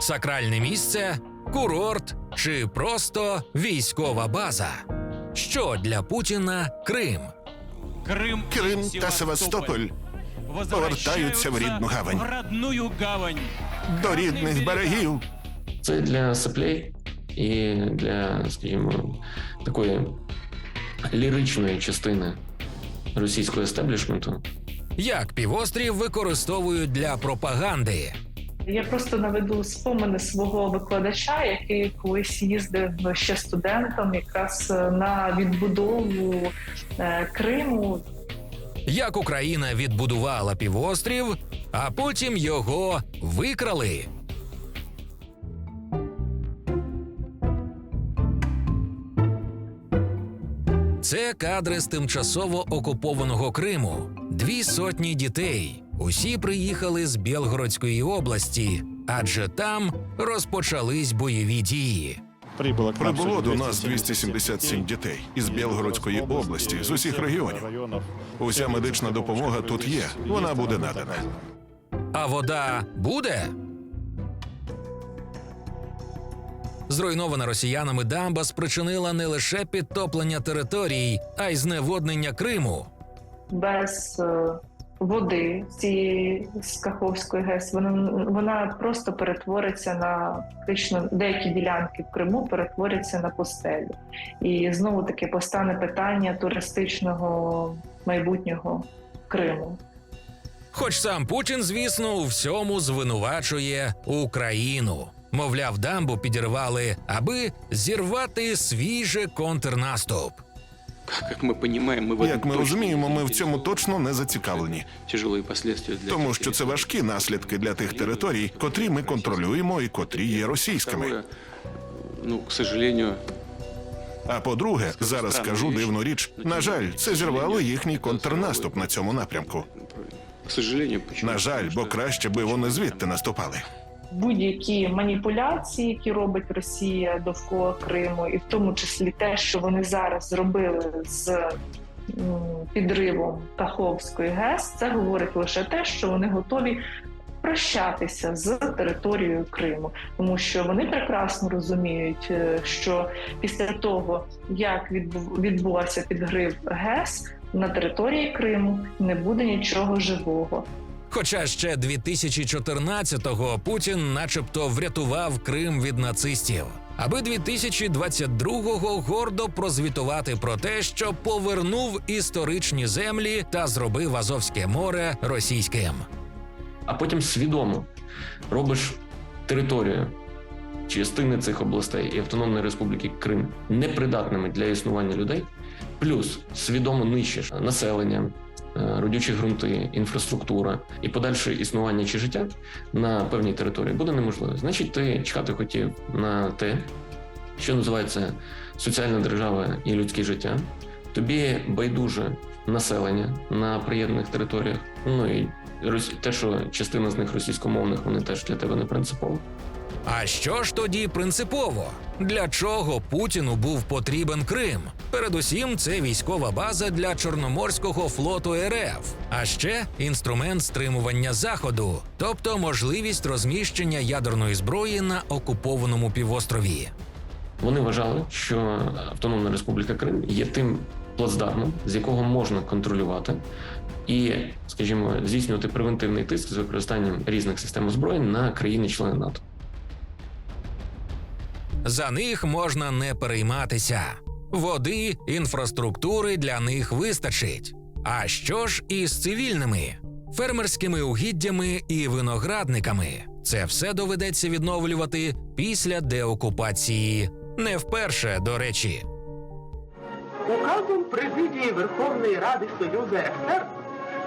Сакральне місце, курорт чи просто військова база. Що для Путіна Крим? Крим, Крим та Севастополь повертаються в рідну гавань. В родную гавань. до рідних берегів. Це для соплей і для, скажімо, такої ліричної частини російського естеблішменту. Як півострів використовують для пропаганди? Я просто наведу спомини свого викладача, який колись їздив ще студентом, якраз е, на відбудову е, Криму. Як Україна відбудувала півострів, а потім його викрали? Це кадри з тимчасово окупованого Криму. Дві сотні дітей. Усі приїхали з Білгородської області, адже там розпочались бойові дії. Прибуло Прибуло до нас 277 дітей із Білгородської області, з усіх регіонів. Уся медична допомога тут є. Вона буде надана. А вода буде? Зруйнована росіянами дамба спричинила не лише підтоплення територій, а й зневоднення Криму. без е, води цієї з Каховської ГЕС. Вона вона просто перетвориться на фактично деякі ділянки в Криму перетворяться на пустелю. І знову таки постане питання туристичного майбутнього Криму. Хоч сам Путін, звісно, у всьому звинувачує Україну. Мовляв, дамбу підірвали, аби зірвати свій же контрнаступ. Как мы понимаем, мы в этом Як ми точно розуміємо, не ми в цьому точно не зацікавлені, тяжелые последствия для тому тех що це территорий. важкі наслідки для тих територій, котрі ми контролюємо і котрі є російськими. Второе, ну, к сожалению, А по-друге, зараз скажу дивну річ. На жаль, це зірвало їхній контрнаступ на цьому напрямку. к сожалению, почему? На жаль, бо краще би вони звідти наступали. Будь-які маніпуляції, які робить Росія довкола Криму, і в тому числі те, що вони зараз зробили з підривом Каховської ГЕС, це говорить лише те, що вони готові прощатися з територією Криму, тому що вони прекрасно розуміють, е, що після того, як відбу- відбувався підрив ГЕС на території Криму, не буде нічого живого. Хоча ще 2014-го Путін, начебто, врятував Крим від нацистів, аби 2022-го гордо прозвітувати про те, що повернув історичні землі та зробив Азовське море російським. А потім свідомо робиш територію частини цих областей і Автономної Республіки Крим непридатними для існування людей, плюс свідомо нищиш населення, родючі ґрунти, інфраструктура і подальше існування чи життя на певній території буде неможливо. Значить, ти чекати хотів на те, що називається соціальна держава і людське життя. Тобі байдуже населення на приєднаних територіях. Ну і те, що частина з них російськомовних, вони теж для тебе не принципово. А що ж тоді принципово? Для чого Путіну був потрібен Крим? Передусім, це військова база для Чорноморського флоту РФ, а ще інструмент стримування заходу, тобто можливість розміщення ядерної зброї на окупованому півострові. Вони вважали, що Автономна Республіка Крим є тим плацдармом, з якого можна контролювати і, скажімо, здійснювати превентивний тиск з використанням різних систем озброєнь на країни-члени НАТО. За них можна не перейматися. Води, інфраструктури для них вистачить. А що ж із цивільними? Фермерськими угіддями і виноградниками. Це все доведеться відновлювати після деокупації. Не вперше, до речі. Указом Президії Верховної Ради Союзу РСР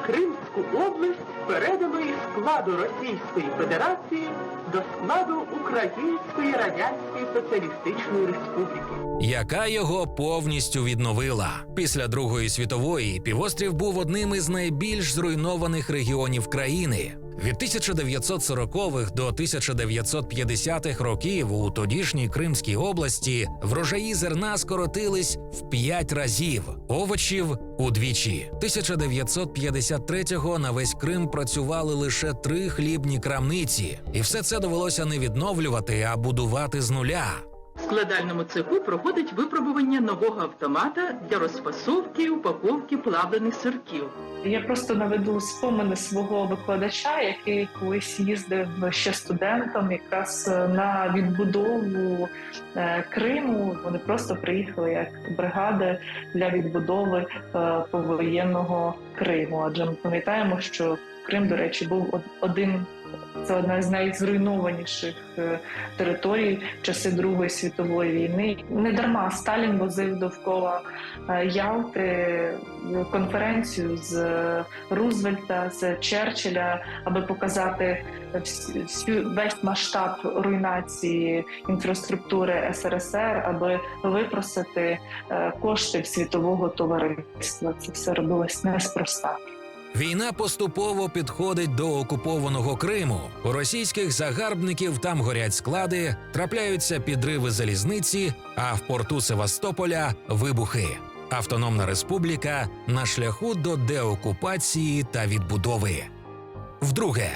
Кримську область передано із складу Російської Федерації до складу Української Радянської Соціалістичної Республіки. яка його повністю відновила. Після Другої світової півострів був одним із найбільш зруйнованих регіонів країни. Від 1940-х до 1950-х років у тодішній Кримській області врожаї зерна скоротились в 5 разів, овочів удвічі. 1953-го на весь Крим працювали лише три хлібні крамниці, і все це довелося не відновлювати, а будувати з нуля. Складальному цеху проходить випробування нового автомата для розфасовки і упаковки плавлених сирків. Я просто наведу спомини свого викладача, який колись їздив ще студентом, якраз е, на відбудову е, Криму. Вони просто приїхали як бригади для відбудови е, повоєнного Криму. Адже ми пам'ятаємо, що Крим, до речі, був од- один. Це одна з найзруйнованіших е, територій в часи Другої світової війни. Не дарма Сталін возив довкола е, Ялти конференцію з е, Рузвельта, з Черчилля, аби показати всю- весь масштаб руйнації інфраструктури СРСР, аби випросити е, кошти світового товариства. Це все робилось неспроста. Війна поступово підходить до окупованого Криму. У російських загарбників там горять склади, трапляються підриви залізниці, а в порту Севастополя вибухи. Автономна республіка на шляху до деокупації та відбудови. Вдруге,